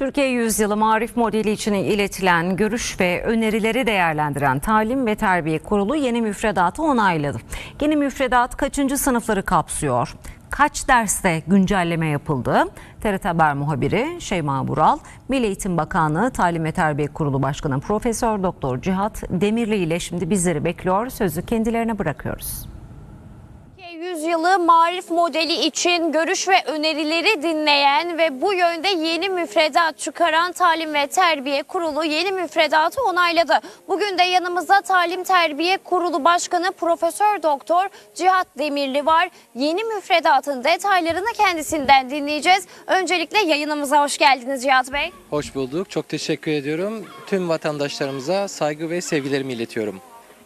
Türkiye Yüzyılı Marif modeli için iletilen görüş ve önerileri değerlendiren Talim ve Terbiye Kurulu yeni müfredatı onayladı. Yeni müfredat kaçıncı sınıfları kapsıyor? Kaç derste güncelleme yapıldı? TRT Haber muhabiri Şeyma Bural, Milli Eğitim Bakanlığı Talim ve Terbiye Kurulu Başkanı Profesör Doktor Cihat Demirli ile şimdi bizleri bekliyor. Sözü kendilerine bırakıyoruz. Yüzyılı marif modeli için görüş ve önerileri dinleyen ve bu yönde yeni müfredat çıkaran Talim ve Terbiye Kurulu yeni müfredatı onayladı. Bugün de yanımızda Talim Terbiye Kurulu Başkanı Profesör Doktor Cihat Demirli var. Yeni müfredatın detaylarını kendisinden dinleyeceğiz. Öncelikle yayınımıza hoş geldiniz Cihat Bey. Hoş bulduk. Çok teşekkür ediyorum. Tüm vatandaşlarımıza saygı ve sevgilerimi iletiyorum.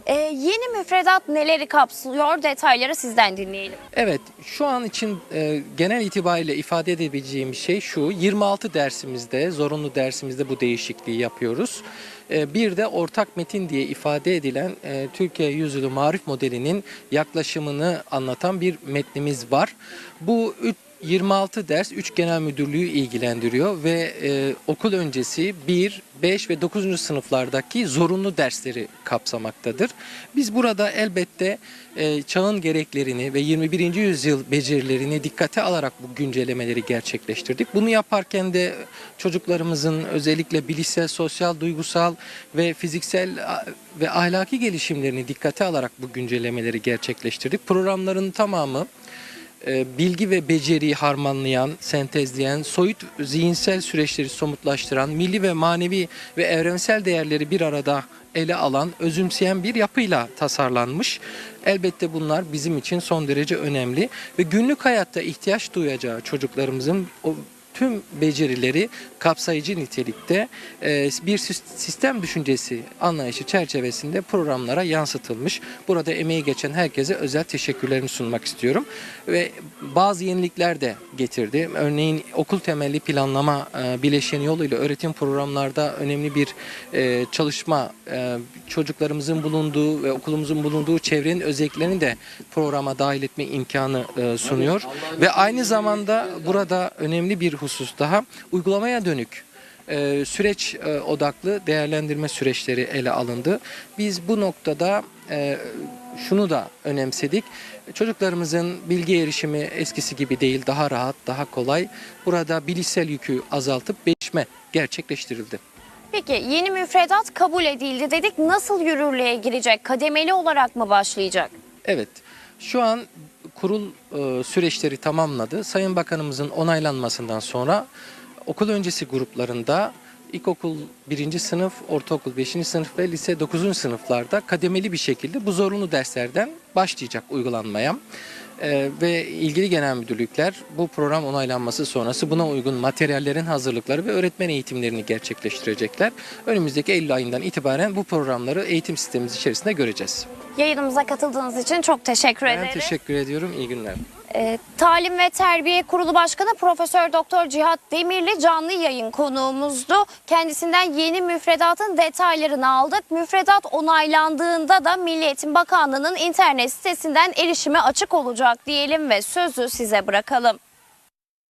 Ee, yeni müfredat neleri kapsıyor detayları sizden dinleyelim. Evet, şu an için e, genel itibariyle ifade edebileceğim şey şu. 26 dersimizde, zorunlu dersimizde bu değişikliği yapıyoruz. E, bir de ortak metin diye ifade edilen e, Türkiye Yüzyılı Marif Modeli'nin yaklaşımını anlatan bir metnimiz var. Bu üç 26 ders 3 genel müdürlüğü ilgilendiriyor ve e, okul öncesi 1, 5 ve 9. sınıflardaki zorunlu dersleri kapsamaktadır. Biz burada elbette e, çağın gereklerini ve 21. yüzyıl becerilerini dikkate alarak bu güncellemeleri gerçekleştirdik. Bunu yaparken de çocuklarımızın özellikle bilişsel, sosyal, duygusal ve fiziksel ve ahlaki gelişimlerini dikkate alarak bu güncellemeleri gerçekleştirdik. Programların tamamı bilgi ve beceriyi harmanlayan, sentezleyen, soyut zihinsel süreçleri somutlaştıran, milli ve manevi ve evrensel değerleri bir arada ele alan, özümseyen bir yapıyla tasarlanmış. Elbette bunlar bizim için son derece önemli ve günlük hayatta ihtiyaç duyacağı çocuklarımızın o tüm becerileri kapsayıcı nitelikte e, bir sis- sistem düşüncesi anlayışı çerçevesinde programlara yansıtılmış. Burada emeği geçen herkese özel teşekkürlerimi sunmak istiyorum. Ve bazı yenilikler de getirdi. Örneğin okul temelli planlama e, bileşeni yoluyla öğretim programlarda önemli bir e, çalışma çocuklarımızın bulunduğu ve okulumuzun bulunduğu çevrenin özelliklerini de programa dahil etme imkanı sunuyor. Ve aynı zamanda burada önemli bir husus daha uygulamaya dönük e, süreç e, odaklı değerlendirme süreçleri ele alındı. Biz bu noktada e, şunu da önemsedik. Çocuklarımızın bilgi erişimi eskisi gibi değil, daha rahat, daha kolay. Burada bilişsel yükü azaltıp değişme gerçekleştirildi. Peki yeni müfredat kabul edildi dedik. Nasıl yürürlüğe girecek? Kademeli olarak mı başlayacak? Evet. Şu an kurul e, süreçleri tamamladı. Sayın Bakanımızın onaylanmasından sonra okul öncesi gruplarında ilkokul 1. sınıf, ortaokul 5. sınıf ve lise 9. sınıflarda kademeli bir şekilde bu zorunlu derslerden başlayacak uygulanmaya. E, ve ilgili genel müdürlükler bu program onaylanması sonrası buna uygun materyallerin hazırlıkları ve öğretmen eğitimlerini gerçekleştirecekler. Önümüzdeki Eylül ayından itibaren bu programları eğitim sistemimiz içerisinde göreceğiz. Yayınımıza katıldığınız için çok teşekkür Ben ederim. teşekkür ediyorum. İyi günler. Ee, Talim ve Terbiye Kurulu Başkanı Profesör Doktor Cihat Demirli canlı yayın konuğumuzdu. Kendisinden yeni müfredatın detaylarını aldık. Müfredat onaylandığında da Milli Eğitim Bakanlığı'nın internet sitesinden erişime açık olacak diyelim ve sözü size bırakalım.